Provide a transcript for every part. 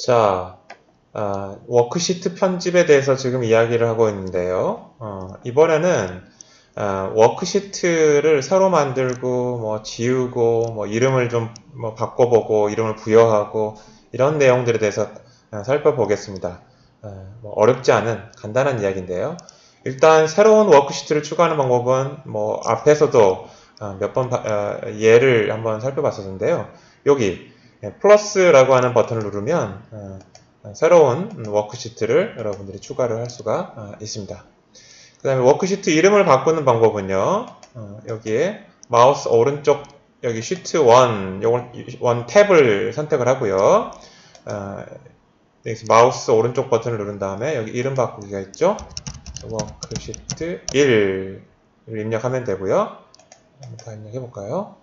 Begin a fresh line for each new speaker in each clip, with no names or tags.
자, 아, 워크시트 편집에 대해서 지금 이야기를 하고 있는데요. 어, 이번에는 아, 워크시트를 새로 만들고 뭐 지우고 뭐 이름을 좀 뭐 바꿔보고 이름을 부여하고 이런 내용들에 대해서 아, 살펴보겠습니다. 아, 뭐 어렵지 않은 간단한 이야기인데요. 일단 새로운 워크시트를 추가하는 방법은 뭐 앞에서도 아, 몇번 예를 한번 살펴봤었는데요. 여기 예, 플러스라고 하는 버튼을 누르면 어, 새로운 워크시트를 여러분들이 추가를 할 수가 어, 있습니다. 그 다음에 워크시트 이름을 바꾸는 방법은요. 어, 여기에 마우스 오른쪽 여기 시트 1, 요건 원 탭을 선택을 하고요. 여기서 마우스 오른쪽 버튼을 누른 다음에 여기 이름 바꾸기가 있죠. 워크시트 1을 입력하면 되고요. 한번 다 입력해 볼까요?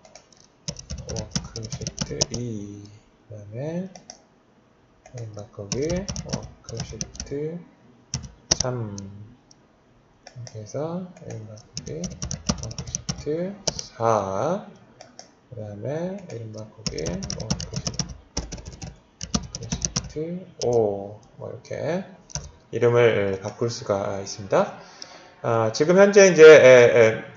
워크시트 2 그다음에 바꾸기 워크시트 3 이렇게 해서 이름 바꾸기 워크시트 4 그 다음에 이름 바꾸기 워크시트 5 뭐 이렇게 이름을 바꿀 수가 있습니다. 아, 지금 현재 이제 에, 에,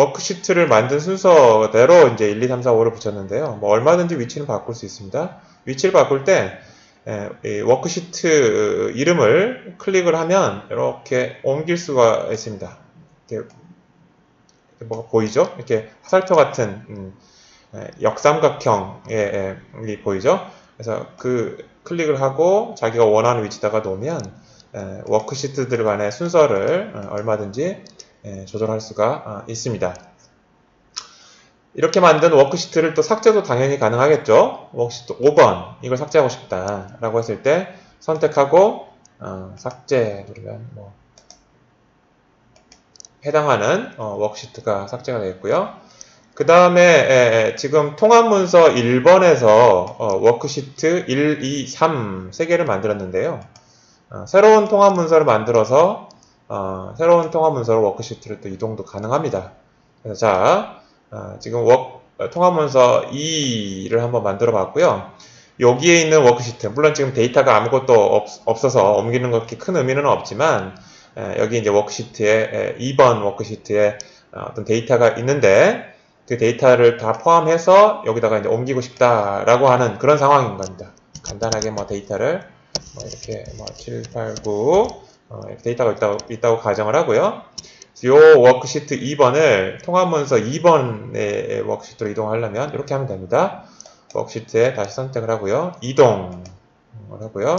워크시트를 만든 순서대로 이제 1, 2, 3, 4, 5를 붙였는데요. 뭐 얼마든지 위치는 바꿀 수 있습니다. 위치를 바꿀 때 에, 워크시트 이름을 클릭을 하면 이렇게 옮길 수가 있습니다. 이렇게 뭐가 보이죠? 이렇게 화살표 같은 음, 역삼각형이 보이죠? 그래서 그 클릭을 하고 자기가 원하는 위치다가 놓으면 워크시트들 간의 순서를 어, 얼마든지 조절할 수가 어, 있습니다. 이렇게 만든 워크시트를 또 삭제도 당연히 가능하겠죠. 워크시트 5번 이걸 삭제하고 싶다 라고 했을 때 선택하고 어, 삭제 누르면 뭐 해당하는 어, 워크시트가 삭제가 되겠고요. 그 다음에 지금 통합문서 1번에서 어, 워크시트 1, 2, 3 3개를 만들었는데요. 어, 새로운 통합문서를 만들어서 어, 새로운 통합 문서로 워크시트를 또 이동도 가능합니다. 그래서 자 어, 지금 워, 통합 문서 2를 한번 만들어 봤고요. 여기에 있는 워크시트 물론 지금 데이터가 아무것도 없, 어서 옮기는 것이 큰 의미는 없지만 에, 여기 이제 워크시트에 2번 워크시트에 어, 어떤 데이터가 있는데 그 데이터를 다 포함해서 여기다가 이제 옮기고 싶다라고 하는 그런 상황인 겁니다. 간단하게 뭐 데이터를 뭐 이렇게 뭐 7, 8, 9 어, 데이터가 있다고, 있다고 가정을 하고요. 이 워크시트 2번을 통합문서 2번의 워크시트로 이동하려면 이렇게 하면 됩니다. 워크시트에 다시 선택을 하고요. 이동을 하고요.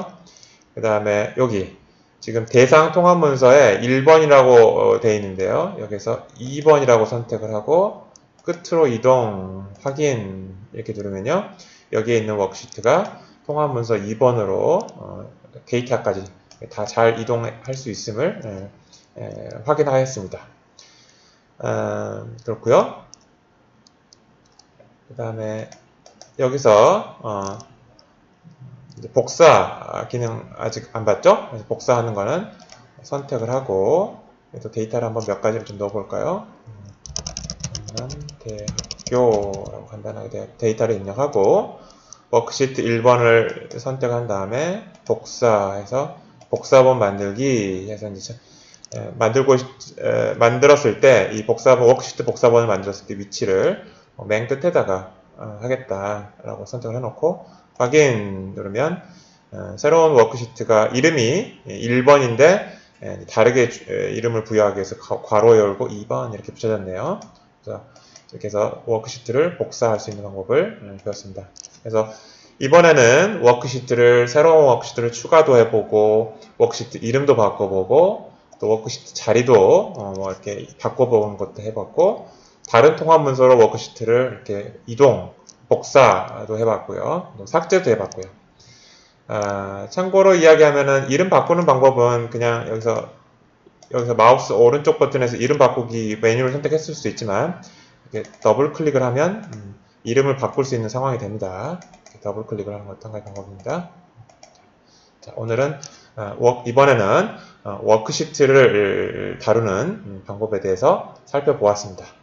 그 다음에 여기 지금 대상 통합문서에 1번이라고 되어 있는데요. 여기서 2번이라고 선택을 하고 끝으로 이동 확인 이렇게 누르면요. 여기에 있는 워크시트가 통합문서 2번으로 어, 데이터까지 다 잘 이동할 수 있음을 에, 에, 확인하였습니다. 어, 그렇고요. 그 다음에 여기서 어, 복사 기능 아직 안 봤죠? 복사하는 거는 선택을 하고 또 데이터를 한번 몇 가지를 좀 넣어볼까요? 대학교라고 간단하게 데이터를 입력하고 워크시트 1번을 선택한 다음에 복사해서 복사본 만들기 해서 이제 만들고 에, 만들었을 때 이 복사본 워크시트 복사본을 만들었을 때 위치를 뭐맨 끝에다가 어, 하겠다라고 선택을 해놓고 확인 누르면 어, 새로운 워크시트가 이름이 1번인데 에, 다르게 주, 에, 이름을 부여하기 위해서 괄호 열고 2번 이렇게 붙여졌네요. 그래서 이렇게 해서 워크시트를 복사할 수 있는 방법을 음, 배웠습니다. 그래서 이번에는 워크시트를 새로운 워크시트를 추가도 해보고 워크시트 이름도 바꿔보고 또 워크시트 자리도 어 뭐 이렇게 바꿔보는 것도 해봤고 다른 통합 문서로 워크시트를 이렇게 이동 복사도 해봤고요. 또 삭제도 해봤고요. 아, 참고로 이야기하면은 이름 바꾸는 방법은 그냥 여기서 여기서 마우스 오른쪽 버튼에서 이름 바꾸기 메뉴를 선택했을 수 있지만 이렇게 더블 클릭을 하면 음, 이름을 바꿀 수 있는 상황이 됩니다. 더블 클릭을 하는 것도 한 가지 방법입니다. 자, 오늘은 어, 워, 이번에는 어, 워크시트를 다루는 음, 방법에 대해서 살펴보았습니다.